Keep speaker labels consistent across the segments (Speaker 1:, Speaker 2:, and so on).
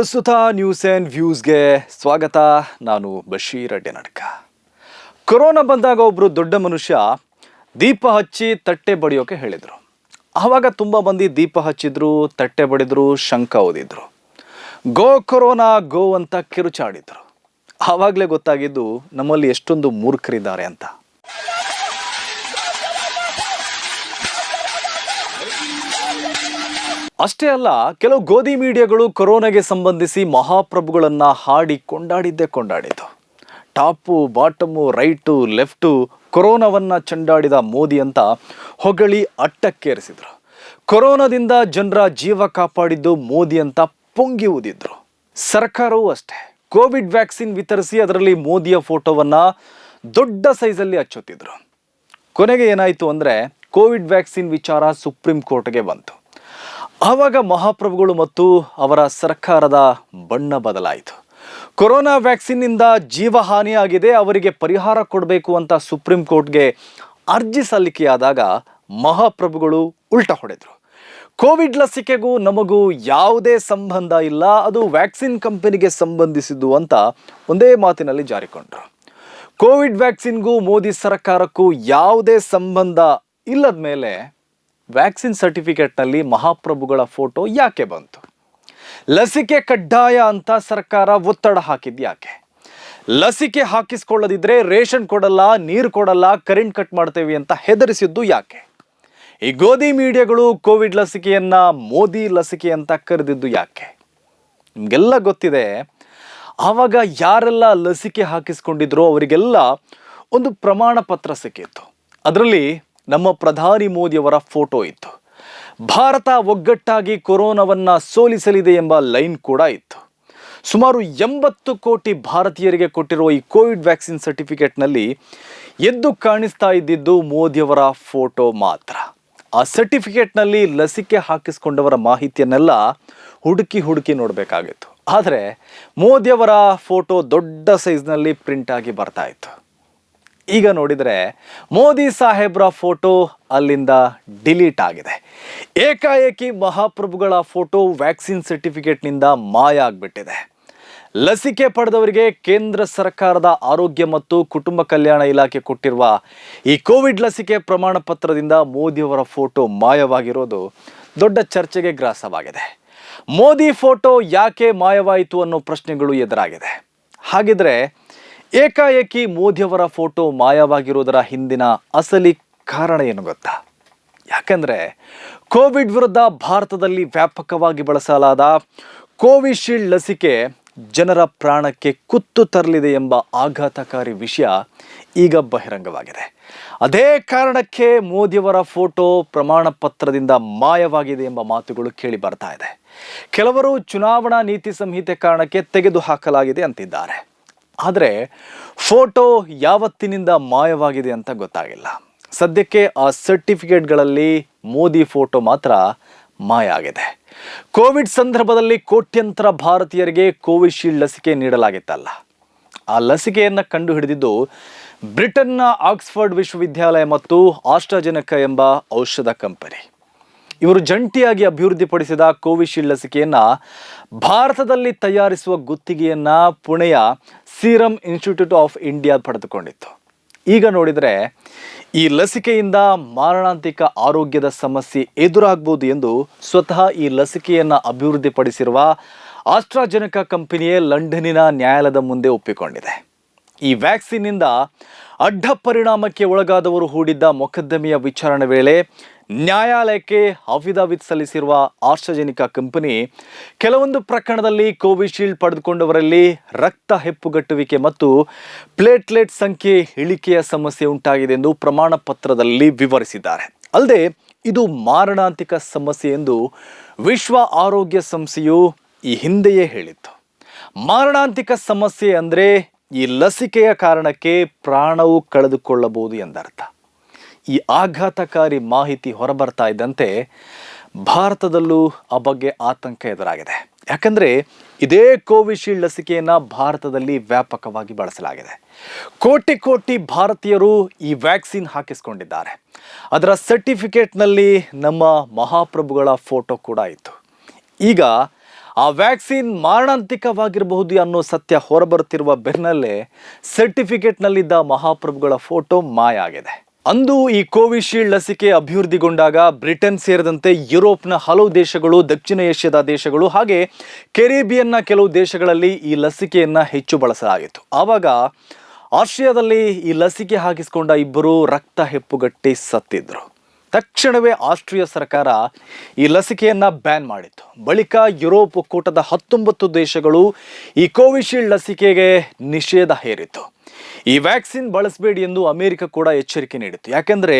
Speaker 1: ಪ್ರಸ್ತುತ news and ವ್ಯೂಸ್ಗೆ ಸ್ವಾಗತ. ನಾನು ಬಶೀರ್ ಅಡ್ಡೆ ನಡ್ಕ ಕೊರೋನಾ ಬಂದಾಗ ಒಬ್ಬರು ದೊಡ್ಡ ಮನುಷ್ಯ ದೀಪ ಹಚ್ಚಿ ತಟ್ಟೆ ಬಡಿಯೋಕೆ ಹೇಳಿದರು. ಆವಾಗ ತುಂಬ ಮಂದಿ ದೀಪ ಹಚ್ಚಿದ್ರು, ತಟ್ಟೆ ಬಡಿದ್ರು, ಶಂಕ ಓದಿದ್ರು. ಗೋ ಕೊರೋನಾ, ಗೋ ಅಂತ ಕಿರುಚಾಡಿದ್ರು. ಆವಾಗಲೇ ಗೊತ್ತಾಗಿದ್ದು ನಮ್ಮಲ್ಲಿ ಎಷ್ಟೊಂದು ಮೂರ್ಖರಿದ್ದಾರೆ ಅಂತ. ಅಷ್ಟೇ ಅಲ್ಲ, ಕೆಲವು ಗೋಧಿ ಮೀಡಿಯಾಗಳು ಕೊರೋನಾಗೆ ಸಂಬಂಧಿಸಿ ಮಹಾಪ್ರಭುಗಳನ್ನು ಹಾಡಿ ಕೊಂಡಾಡಿದ್ದೇ ಕೊಂಡಾಡಿತು ಟಾಪು, ಬಾಟಮು, ರೈಟು, ಲೆಫ್ಟು ಕೊರೋನಾವನ್ನು ಚಂಡಾಡಿದ ಮೋದಿ ಅಂತ ಹೊಗಳಿ ಅಟ್ಟಕ್ಕೇರಿಸಿದ್ರು. ಕೊರೋನಾದಿಂದ ಜನರ ಜೀವ ಕಾಪಾಡಿದ್ದು ಮೋದಿ ಅಂತ ಪೊಂಗಿ ಊದಿದ್ರು. ಸರ್ಕಾರವೂ ಅಷ್ಟೇ. ಕೋವಿಡ್ ವ್ಯಾಕ್ಸಿನ್ ವಿತರಿಸಿ ಅದರಲ್ಲಿ ಮೋದಿಯ ಫೋಟೋವನ್ನು ದೊಡ್ಡ ಸೈಜಲ್ಲಿ ಹಚ್ಚುತ್ತಿದ್ರು. ಕೊನೆಗೆ ಏನಾಯಿತು ಅಂದರೆ, ಕೋವಿಡ್ ವ್ಯಾಕ್ಸಿನ್ ವಿಚಾರ ಸುಪ್ರೀಂ ಕೋರ್ಟ್ಗೆ ಬಂತು. ಆವಾಗ ಮಹಾಪ್ರಭುಗಳು ಮತ್ತು ಅವರ ಸರ್ಕಾರದ ಬಣ್ಣ ಬದಲಾಯಿತು. ಕೊರೋನಾ ವ್ಯಾಕ್ಸಿನ್ನಿಂದ ಜೀವಹಾನಿಯಾಗಿದೆ, ಅವರಿಗೆ ಪರಿಹಾರ ಕೊಡಬೇಕು ಅಂತ ಸುಪ್ರೀಂ ಕೋರ್ಟ್ಗೆ ಅರ್ಜಿ ಸಲ್ಲಿಕೆಯಾದಾಗ ಮಹಾಪ್ರಭುಗಳು ಉಲ್ಟ ಹೊಡೆದರು. ಕೋವಿಡ್ ಲಸಿಕೆಗೂ ನಮಗೂ ಯಾವುದೇ ಸಂಬಂಧ ಇಲ್ಲ, ಅದು ವ್ಯಾಕ್ಸಿನ್ ಕಂಪನಿಗೆ ಸಂಬಂಧಿಸಿದ್ದು ಅಂತ ಒಂದೇ ಮಾತಿನಲ್ಲಿ ಜಾರಿಕೊಂಡರು. ಕೋವಿಡ್ ವ್ಯಾಕ್ಸಿನ್ಗೂ ಮೋದಿ ಸರ್ಕಾರಕ್ಕೂ ಯಾವುದೇ ಸಂಬಂಧ ಇಲ್ಲದ ಮೇಲೆ ವ್ಯಾಕ್ಸಿನ್ ಸರ್ಟಿಫಿಕೇಟ್ನಲ್ಲಿ ಮಹಾಪ್ರಭುಗಳ ಫೋಟೋ ಯಾಕೆ ಬಂತು? ಲಸಿಕೆ ಕಡ್ಡಾಯ ಅಂತ ಸರ್ಕಾರ ಒತ್ತಡ ಹಾಕಿದ್ದು ಯಾಕೆ? ಲಸಿಕೆ ಹಾಕಿಸ್ಕೊಳ್ಳದಿದ್ರೆ ರೇಷನ್ ಕೊಡಲ್ಲ, ನೀರು ಕೊಡಲ್ಲ, ಕರೆಂಟ್ ಕಟ್ ಮಾಡ್ತೇವೆ ಅಂತ ಹೆದರಿಸಿದ್ದು ಯಾಕೆ? ಈ ಗೋಧಿ ಮೀಡಿಯಾಗಳು ಕೋವಿಡ್ ಲಸಿಕೆಯನ್ನ, ಮೋದಿ ಲಸಿಕೆ ಅಂತ ಕರೆದಿದ್ದು ಯಾಕೆ? ನಿಮಗೆಲ್ಲ ಗೊತ್ತಿದೆ, ಆವಾಗ ಯಾರೆಲ್ಲ ಲಸಿಕೆ ಹಾಕಿಸ್ಕೊಂಡಿದ್ರೋ ಅವರಿಗೆಲ್ಲ ಒಂದು ಪ್ರಮಾಣ ಪತ್ರ ಸಿಕ್ಕಿತ್ತು. ಅದರಲ್ಲಿ ನಮ್ಮ ಪ್ರಧಾನಿ ಮೋದಿಯವರ ಫೋಟೋ ಇತ್ತು. ಭಾರತ ಒಗ್ಗಟ್ಟಾಗಿ ಕೊರೋನಾವನ್ನ ಸೋಲಿಸಲಿದೆ ಎಂಬ ಲೈನ್ ಕೂಡ ಇತ್ತು. ಸುಮಾರು ಎಂಬತ್ತು ಕೋಟಿ ಭಾರತೀಯರಿಗೆ ಕೊಟ್ಟಿರುವ ಈ ಕೋವಿಡ್ ವ್ಯಾಕ್ಸಿನ್ ಸರ್ಟಿಫಿಕೇಟ್ನಲ್ಲಿ ಎದ್ದು ಕಾಣಿಸ್ತಾ ಇದ್ದಿದ್ದು ಮೋದಿಯವರ ಫೋಟೋ ಮಾತ್ರ. ಆ ಸರ್ಟಿಫಿಕೇಟ್ನಲ್ಲಿ ಲಸಿಕೆ ಹಾಕಿಸಿಕೊಂಡವರ ಮಾಹಿತಿಯನ್ನೆಲ್ಲ ಹುಡುಕಿ ಹುಡುಕಿ ನೋಡಬೇಕಾಗಿತ್ತು. ಆದರೆ ಮೋದಿಯವರ ಫೋಟೋ ದೊಡ್ಡ ಸೈಜ್ನಲ್ಲಿ ಪ್ರಿಂಟಾಗಿ ಬರ್ತಾ ಇತ್ತು. ಈಗ ನೋಡಿದರೆ ಮೋದಿ ಸಾಹೇಬ್ರ ಫೋಟೋ ಅಲ್ಲಿಂದ ಡಿಲೀಟ್ ಆಗಿದೆ. ಏಕಾಏಕಿ ಮಹಾಪ್ರಭುಗಳ ಫೋಟೋ ವ್ಯಾಕ್ಸಿನ್ ಸರ್ಟಿಫಿಕೇಟ್ನಿಂದ ಮಾಯ ಆಗಿಬಿಟ್ಟಿದೆ. ಲಸಿಕೆ ಪಡೆದವರಿಗೆ ಕೇಂದ್ರ ಸರ್ಕಾರದ ಆರೋಗ್ಯ ಮತ್ತು ಕುಟುಂಬ ಕಲ್ಯಾಣ ಇಲಾಖೆ ಕೊಟ್ಟಿರುವ ಈ ಕೋವಿಡ್ ಲಸಿಕೆ ಪ್ರಮಾಣ ಪತ್ರದಿಂದ ಮೋದಿಯವರ ಫೋಟೋ ಮಾಯವಾಗಿರೋದು ದೊಡ್ಡ ಚರ್ಚೆಗೆ ಗ್ರಾಸವಾಗಿದೆ. ಮೋದಿ ಫೋಟೋ ಯಾಕೆ ಮಾಯವಾಯಿತು ಅನ್ನೋ ಪ್ರಶ್ನೆಗಳು ಎದುರಾಗಿದೆ. ಹಾಗಿದ್ರೆ ಏಕಾಏಕಿ ಮೋದಿಯವರ ಫೋಟೋ ಮಾಯವಾಗಿರುವುದರ ಹಿಂದಿನ ಅಸಲಿ ಕಾರಣ ಏನು ಗೊತ್ತಾ? ಯಾಕಂದ್ರೆ ಕೋವಿಡ್ ವಿರುದ್ಧ ಭಾರತದಲ್ಲಿ ವ್ಯಾಪಕವಾಗಿ ಬಳಸಲಾದ ಕೋವಿಶೀಲ್ಡ್ ಲಸಿಕೆ ಜನರ ಪ್ರಾಣಕ್ಕೆ ಕುತ್ತು ತರಲಿದೆ ಎಂಬ ಆಘಾತಕಾರಿ ವಿಷಯ ಈಗ ಬಹಿರಂಗವಾಗಿದೆ. ಅದೇ ಕಾರಣಕ್ಕೆ ಮೋದಿಯವರ ಫೋಟೋ ಪ್ರಮಾಣ ಪತ್ರದಿಂದ ಮಾಯವಾಗಿದೆ ಎಂಬ ಮಾತುಗಳು ಕೇಳಿ ಬರ್ತಾ ಇದೆ. ಕೆಲವರು ಚುನಾವಣಾ ನೀತಿ ಸಂಹಿತೆ ಕಾರಣಕ್ಕೆ ತೆಗೆದು ಹಾಕಲಾಗಿದೆ ಅಂತಿದ್ದಾರೆ. ಆದರೆ ಫೋಟೋ ಯಾವತ್ತಿನಿಂದ ಮಾಯವಾಗಿದೆ ಅಂತ ಗೊತ್ತಾಗಿಲ್ಲ. ಸದ್ಯಕ್ಕೆ ಆ ಸರ್ಟಿಫಿಕೇಟ್ಗಳಲ್ಲಿ ಮೋದಿ ಫೋಟೋ ಮಾತ್ರ ಮಾಯ ಆಗಿದೆ. ಕೋವಿಡ್ ಸಂದರ್ಭದಲ್ಲಿ ಕೋಟ್ಯಂತರ ಭಾರತೀಯರಿಗೆ ಕೋವಿಶೀಲ್ಡ್ ಲಸಿಕೆ ನೀಡಲಾಗಿತ್ತಲ್ಲ. ಆ ಲಸಿಕೆಯನ್ನು ಕಂಡು ಹಿಡಿದಿದ್ದು ಬ್ರಿಟನ್ನ ಆಕ್ಸ್ಫರ್ಡ್ ವಿಶ್ವವಿದ್ಯಾಲಯ ಮತ್ತು ಆಸ್ಟ್ರಾಜೆನಕ ಎಂಬ ಔಷಧ ಕಂಪನಿ. ಇವರು ಜಂಟಿಯಾಗಿ ಅಭಿವೃದ್ಧಿಪಡಿಸಿದ ಕೋವಿಶೀಲ್ಡ್ ಲಸಿಕೆಯನ್ನ ಭಾರತದಲ್ಲಿ ತಯಾರಿಸುವ ಗುತ್ತಿಗೆಯನ್ನ ಪುಣೆಯ ಸೀರಮ್ ಇನ್ಸ್ಟಿಟ್ಯೂಟ್ ಆಫ್ ಇಂಡಿಯಾ ಪಡೆದುಕೊಂಡಿತ್ತು. ಈಗ ನೋಡಿದರೆ ಈ ಲಸಿಕೆಯಿಂದ ಮಾರಣಾಂತಿಕ ಆರೋಗ್ಯದ ಸಮಸ್ಯೆ ಎದುರಾಗಬಹುದು ಎಂದು ಸ್ವತಃ ಈ ಲಸಿಕೆಯನ್ನು ಅಭಿವೃದ್ಧಿಪಡಿಸಿರುವ ಆಸ್ಟ್ರಾಜೆನಕ ಕಂಪನಿಯೇ ಲಂಡನ್ನಿನ ನ್ಯಾಯಾಲಯದ ಮುಂದೆ ಒಪ್ಪಿಕೊಂಡಿದೆ. ಈ ವ್ಯಾಕ್ಸಿನ್ನಿಂದ ಅಡ್ಡ ಪರಿಣಾಮಕ್ಕೆ ಒಳಗಾದವರು ಹೂಡಿದ್ದ ಮೊಕದ್ದಮೆಯ ವಿಚಾರಣೆ ವೇಳೆ ನ್ಯಾಯಾಲಯಕ್ಕೆ ಅಫಿದಾವಿತ್ ಸಲ್ಲಿಸಿರುವ ಆಶ್ರಜನಿಕ ಕಂಪನಿ ಕೆಲವೊಂದು ಪ್ರಕರಣದಲ್ಲಿ ಕೋವಿಶೀಲ್ಡ್ ಪಡೆದುಕೊಂಡವರಲ್ಲಿ ರಕ್ತ ಹೆಪ್ಪುಗಟ್ಟುವಿಕೆ ಮತ್ತು ಪ್ಲೇಟ್ಲೆಟ್ ಸಂಖ್ಯೆ ಇಳಿಕೆಯ ಸಮಸ್ಯೆ ಉಂಟಾಗಿದೆ ಎಂದು ಪ್ರಮಾಣ ಪತ್ರದಲ್ಲಿ ವಿವರಿಸಿದ್ದಾರೆ. ಅಲ್ಲದೆ, ಇದು ಮಾರಣಾಂತಿಕ ಸಮಸ್ಯೆ ಎಂದು ವಿಶ್ವ ಆರೋಗ್ಯ ಸಂಸ್ಥೆಯು ಈ ಹಿಂದೆಯೇ ಹೇಳಿತ್ತು. ಮಾರಣಾಂತಿಕ ಸಮಸ್ಯೆ ಅಂದರೆ ಈ ಲಸಿಕೆಯ ಕಾರಣಕ್ಕೆ ಪ್ರಾಣವು ಕಳೆದುಕೊಳ್ಳಬಹುದು ಎಂದರ್ಥ. ಈ ಆಘಾತಕಾರಿ ಮಾಹಿತಿ ಹೊರಬರ್ತಾ ಇದ್ದಂತೆ ಭಾರತದಲ್ಲೂ ಆ ಬಗ್ಗೆ ಆತಂಕ ಎದುರಾಗಿದೆ. ಯಾಕಂದರೆ ಇದೇ ಕೋವಿಶೀಲ್ಡ್ ಲಸಿಕೆಯನ್ನು ಭಾರತದಲ್ಲಿ ವ್ಯಾಪಕವಾಗಿ ಬಳಸಲಾಗಿದೆ. ಕೋಟಿ ಕೋಟಿ ಭಾರತೀಯರು ಈ ವ್ಯಾಕ್ಸಿನ್ ಹಾಕಿಸ್ಕೊಂಡಿದ್ದಾರೆ. ಅದರ ಸರ್ಟಿಫಿಕೇಟ್ನಲ್ಲಿ ನಮ್ಮ ಮಹಾಪ್ರಭುಗಳ ಫೋಟೋ ಕೂಡ ಇತ್ತು. ಈಗ ಆ ವ್ಯಾಕ್ಸಿನ್ ಮಾರಣಾಂತಿಕವಾಗಿರಬಹುದು ಅನ್ನೋ ಸತ್ಯ ಹೊರಬರುತ್ತಿರುವ ಬೆನ್ನಲ್ಲೇ ಸರ್ಟಿಫಿಕೇಟ್ನಲ್ಲಿದ್ದ ಮಹಾಪ್ರಭುಗಳ ಫೋಟೋ ಮಾಯ ಆಗಿದೆ. ಅಂದು ಈ ಕೋವಿಶೀಲ್ಡ್ ಲಸಿಕೆ ಅಭಿವೃದ್ಧಿಗೊಂಡಾಗ ಬ್ರಿಟನ್ ಸೇರಿದಂತೆ ಯುರೋಪ್ನ ಹಲವು ದೇಶಗಳು, ದಕ್ಷಿಣ ಏಷ್ಯಾದ ದೇಶಗಳು ಹಾಗೆ ಕೆರೇಬಿಯನ್ನ ಕೆಲವು ದೇಶಗಳಲ್ಲಿ ಈ ಲಸಿಕೆಯನ್ನು ಹೆಚ್ಚು ಬಳಸಲಾಗಿತ್ತು. ಆವಾಗ ಆಸ್ಟ್ರಿಯಾದಲ್ಲಿ ಈ ಲಸಿಕೆ ಹಾಕಿಸಿಕೊಂಡ ಇಬ್ಬರು ರಕ್ತ ಹೆಪ್ಪುಗಟ್ಟಿ ಸತ್ತಿದ್ರು. ತಕ್ಷಣವೇ ಆಸ್ಟ್ರಿಯಾ ಸರ್ಕಾರ ಈ ಲಸಿಕೆಯನ್ನು ಬ್ಯಾನ್ ಮಾಡಿತ್ತು. ಬಳಿಕ ಯುರೋಪ್ ಒಕ್ಕೂಟದ ಹತ್ತೊಂಬತ್ತು ದೇಶಗಳು ಈ ಕೋವಿಶೀಲ್ಡ್ ಲಸಿಕೆಗೆ ನಿಷೇಧ ಹೇರಿತ್ತು. ಈ ವ್ಯಾಕ್ಸಿನ್ ಬಳಸಬೇಡಿ ಎಂದು ಅಮೆರಿಕ ಕೂಡ ಎಚ್ಚರಿಕೆ ನೀಡಿತ್ತು. ಯಾಕೆಂದರೆ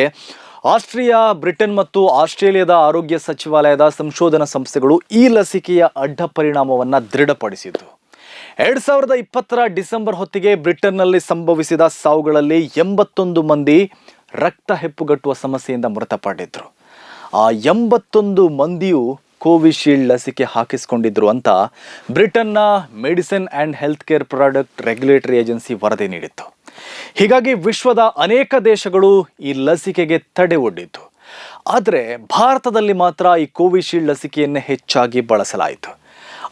Speaker 1: ಆಸ್ಟ್ರಿಯಾ, ಬ್ರಿಟನ್ ಮತ್ತು ಆಸ್ಟ್ರೇಲಿಯಾದ ಆರೋಗ್ಯ ಸಚಿವಾಲಯದ ಸಂಶೋಧನಾ ಸಂಸ್ಥೆಗಳು ಈ ಲಸಿಕೆಯ ಅಡ್ಡ ಪರಿಣಾಮವನ್ನು ದೃಢಪಡಿಸಿತು ಎರಡು ಸಾವಿರದ ಇಪ್ಪತ್ತರ ಡಿಸೆಂಬರ್ ಹೊತ್ತಿಗೆ ಬ್ರಿಟನ್ನಲ್ಲಿ ಸಂಭವಿಸಿದ ಸಾವುಗಳಲ್ಲಿ ಎಂಬತ್ತೊಂದು ಮಂದಿ ರಕ್ತ ಹೆಪ್ಪುಗಟ್ಟುವ ಸಮಸ್ಯೆಯಿಂದ ಮೃತಪಟ್ಟಿದ್ರು. ಆ ಎಂಬತ್ತೊಂದು ಮಂದಿಯು ಕೋವಿಶೀಲ್ಡ್ ಲಸಿಕೆ ಹಾಕಿಸಿಕೊಂಡಿದ್ರು ಅಂತ ಬ್ರಿಟನ್ನ medicine and health care product regulatory agency ವರದಿ ನೀಡಿತ್ತು. ಹೀಗಾಗಿ ವಿಶ್ವದ ಅನೇಕ ದೇಶಗಳು ಈ ಲಸಿಕೆಗೆ ತಡೆ ಒಡ್ಡಿತು ಆದರೆ ಭಾರತದಲ್ಲಿ ಮಾತ್ರ ಈ ಕೋವಿಶೀಲ್ಡ್ ಲಸಿಕೆಯನ್ನೇ ಹೆಚ್ಚಾಗಿ ಬಳಸಲಾಯಿತು.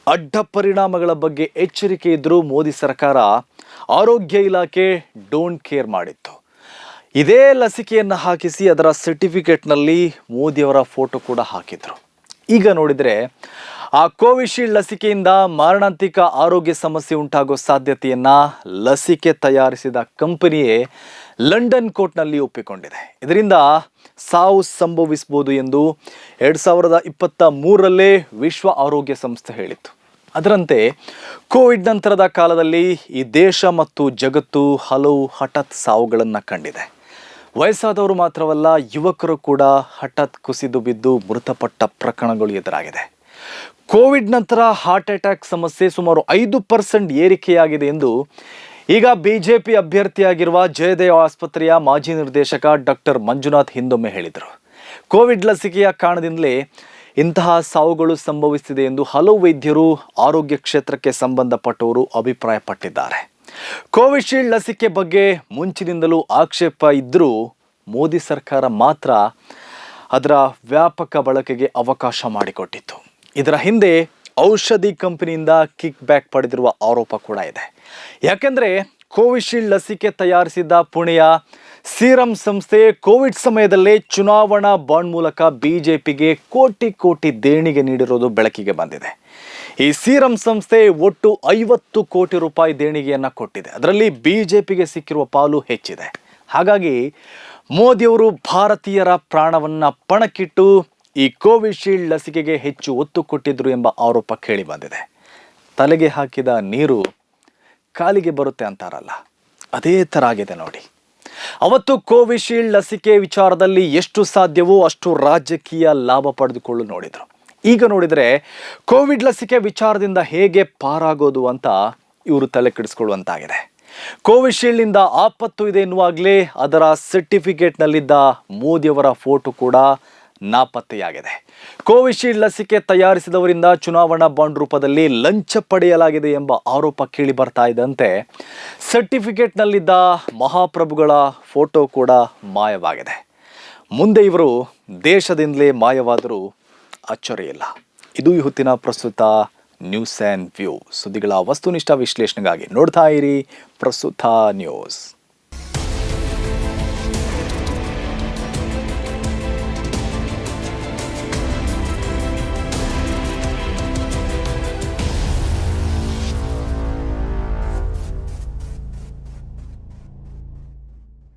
Speaker 1: ಅಡ್ಡ ಪರಿಣಾಮಗಳ ಬಗ್ಗೆ ಎಚ್ಚರಿಕೆ ಇದ್ದರೂ ಮೋದಿ ಸರ್ಕಾರ ಆರೋಗ್ಯ ಇಲಾಖೆ ಡೋಂಟ್ ಕೇರ್ ಮಾಡಿತ್ತು. ಇದೇ ಲಸಿಕೆಯನ್ನು ಹಾಕಿಸಿ ಅದರ ಸರ್ಟಿಫಿಕೇಟ್ನಲ್ಲಿ ಮೋದಿಯವರ ಫೋಟೋ ಕೂಡ ಹಾಕಿದರು. ಈಗ ನೋಡಿದರೆ, ಆ ಕೋವಿಶೀಲ್ಡ್ ಲಸಿಕೆಯಿಂದ ಮಾರಣಾಂತಿಕ ಆರೋಗ್ಯ ಸಮಸ್ಯೆ ಉಂಟಾಗೋ ಸಾಧ್ಯತೆಯನ್ನು ಲಸಿಕೆ ತಯಾರಿಸಿದ ಕಂಪನಿಯೇ ಲಂಡನ್ ಕೋರ್ಟ್ನಲ್ಲಿ ಒಪ್ಪಿಕೊಂಡಿದೆ. ಇದರಿಂದ ಸಾವು ಸಂಭವಿಸಬಹುದು ಎಂದು ಎರಡು ಸಾವಿರದ ಇಪ್ಪತ್ತ ಮೂರರಲ್ಲೇ ವಿಶ್ವ ಆರೋಗ್ಯ ಸಂಸ್ಥೆ ಹೇಳಿತ್ತು. ಅದರಂತೆ, ಕೋವಿಡ್ ನಂತರದ ಕಾಲದಲ್ಲಿ ಈ ದೇಶ ಮತ್ತು ಜಗತ್ತು ಹಲವು ಹಠಾತ್ ಸಾವುಗಳನ್ನು ಕಂಡಿದೆ. ವಯಸ್ಸಾದವರು ಮಾತ್ರವಲ್ಲ, ಯುವಕರು ಕೂಡ ಹಠಾತ್ ಕುಸಿದು ಬಿದ್ದು ಮೃತಪಟ್ಟ ಪ್ರಕರಣಗಳು ಎದುರಾಗಿದೆ. ಕೋವಿಡ್ ನಂತರ ಹಾರ್ಟ್ ಅಟ್ಯಾಕ್ ಸಮಸ್ಯೆ ಸುಮಾರು ಐದು ಪರ್ಸೆಂಟ್ ಏರಿಕೆಯಾಗಿದೆ ಎಂದು ಈಗ ಬಿಜೆಪಿ ಅಭ್ಯರ್ಥಿಯಾಗಿರುವ ಜಯದೇವ ಆಸ್ಪತ್ರೆಯ ಮಾಜಿ ನಿರ್ದೇಶಕ ಡಾಕ್ಟರ್ ಮಂಜುನಾಥ್ ಹಿಂದೊಮ್ಮೆ ಹೇಳಿದರು. ಕೋವಿಡ್ ಲಸಿಕೆಯ ಕಾರಣದಿಂದಲೇ ಇಂತಹ ಸಾವುಗಳು ಸಂಭವಿಸಿದೆ ಎಂದು ಹಲವು ವೈದ್ಯರು ಆರೋಗ್ಯ ಕ್ಷೇತ್ರಕ್ಕೆ ಸಂಬಂಧಪಟ್ಟವರು ಅಭಿಪ್ರಾಯಪಟ್ಟಿದ್ದಾರೆ. ಕೋವಿಶೀಲ್ಡ್ ಲಸಿಕೆ ಬಗ್ಗೆ ಮುಂಚಿನಿಂದಲೂ ಆಕ್ಷೇಪ ಇದ್ದರೂ ಮೋದಿ ಸರ್ಕಾರ ಮಾತ್ರ ಅದರ ವ್ಯಾಪಕ ಬಳಕೆಗೆ ಅವಕಾಶ ಮಾಡಿಕೊಟ್ಟಿತ್ತು. ಇದರ ಹಿಂದೆ ಔಷಧಿ ಕಂಪನಿಯಿಂದ ಕಿಕ್ ಬ್ಯಾಕ್ ಪಡೆದಿರುವ ಆರೋಪ ಕೂಡ ಇದೆ. ಯಾಕೆಂದರೆ ಕೋವಿಶೀಲ್ಡ್ ಲಸಿಕೆ ತಯಾರಿಸಿದ್ದ ಪುಣೆಯ ಸೀರಂ ಸಂಸ್ಥೆ ಕೋವಿಡ್ ಸಮಯದಲ್ಲೇ ಚುನಾವಣಾ ಬಾಂಡ್ ಮೂಲಕ ಬಿಜೆಪಿಗೆ ಕೋಟಿ ಕೋಟಿ ದೇಣಿಗೆ ನೀಡಿರೋದು ಬೆಳಕಿಗೆ ಬಂದಿದೆ. ಈ ಸೀರಂ ಸಂಸ್ಥೆ ಒಟ್ಟು ಐವತ್ತು ಕೋಟಿ ರೂಪಾಯಿ ದೇಣಿಗೆಯನ್ನ ಕೊಟ್ಟಿದೆ. ಅದರಲ್ಲಿ ಬಿಜೆಪಿಗೆ ಸಿಕ್ಕಿರುವ ಪಾಲು ಹೆಚ್ಚಿದೆ. ಹಾಗಾಗಿ ಮೋದಿಯವರು ಭಾರತೀಯರ ಪ್ರಾಣವನ್ನು ಪಣಕ್ಕಿಟ್ಟು ಈ ಕೋವಿಶೀಲ್ಡ್ ಲಸಿಕೆಗೆ ಹೆಚ್ಚು ಒತ್ತು ಕೊಟ್ಟಿದ್ರು ಎಂಬ ಆರೋಪ ಕೇಳಿ ಬಂದಿದೆ. ತಲೆಗೆ ಹಾಕಿದ ನೀರು ಕಾಲಿಗೆ ಬರುತ್ತೆ ಅಂತಾರಲ್ಲ, ಅದೇ ಥರ ಆಗಿದೆ ನೋಡಿ. ಅವತ್ತು ಕೋವಿಶೀಲ್ಡ್ ಲಸಿಕೆ ವಿಚಾರದಲ್ಲಿ ಎಷ್ಟು ಸಾಧ್ಯವೋ ಅಷ್ಟು ರಾಜಕೀಯ ಲಾಭ ಪಡೆದುಕೊಳ್ಳು ನೋಡಿದರು. ಈಗ ನೋಡಿದರೆ ಕೋವಿಡ್ ಲಸಿಕೆ ವಿಚಾರದಿಂದ ಹೇಗೆ ಪಾರಾಗೋದು ಅಂತ ಇವರು ತಲೆ ಕೆಡಿಸ್ಕೊಳ್ಳುವಂತಾಗಿದೆ. ಕೋವಿಶೀಲ್ಡ್ನಿಂದ ಆಪತ್ತು ಇದೆ ಎನ್ನುವಾಗಲೇ ಅದರ ಸರ್ಟಿಫಿಕೇಟ್ನಲ್ಲಿದ್ದ ಮೋದಿಯವರ ಫೋಟೋ ಕೂಡ ನಾಪತ್ತೆಯಾಗಿದೆ. ಕೋವಿಶೀಲ್ಡ್ ಲಸಿಕೆ ತಯಾರಿಸಿದವರಿಂದ ಚುನಾವಣಾ ಬಾಂಡ್ ರೂಪದಲ್ಲಿ ಲಂಚ ಪಡೆಯಲಾಗಿದೆ ಎಂಬ ಆರೋಪ ಕೇಳಿ ಬರ್ತಾ ಇದ್ದಂತೆ ಸರ್ಟಿಫಿಕೇಟ್ನಲ್ಲಿದ್ದ ಮಹಾಪ್ರಭುಗಳ ಫೋಟೋ ಕೂಡ ಮಾಯವಾಗಿದೆ. ಮುಂದೆ ಇವರು ದೇಶದಿಂದಲೇ ಮಾಯವಾದರೂ ಅಚ್ಚರಿಯಿಲ್ಲ ಇದು ಈ ಹೊತ್ತಿನ ಪ್ರಸ್ತುತ ನ್ಯೂಸ್ ಆ್ಯಂಡ್ ವ್ಯೂ ಸುದ್ದಿಗಳ ವಸ್ತುನಿಷ್ಠ ವಿಶ್ಲೇಷಣೆಗಾಗಿ ನೋಡ್ತಾ ಇರಿ ಪ್ರಸ್ತುತ ನ್ಯೂಸ್.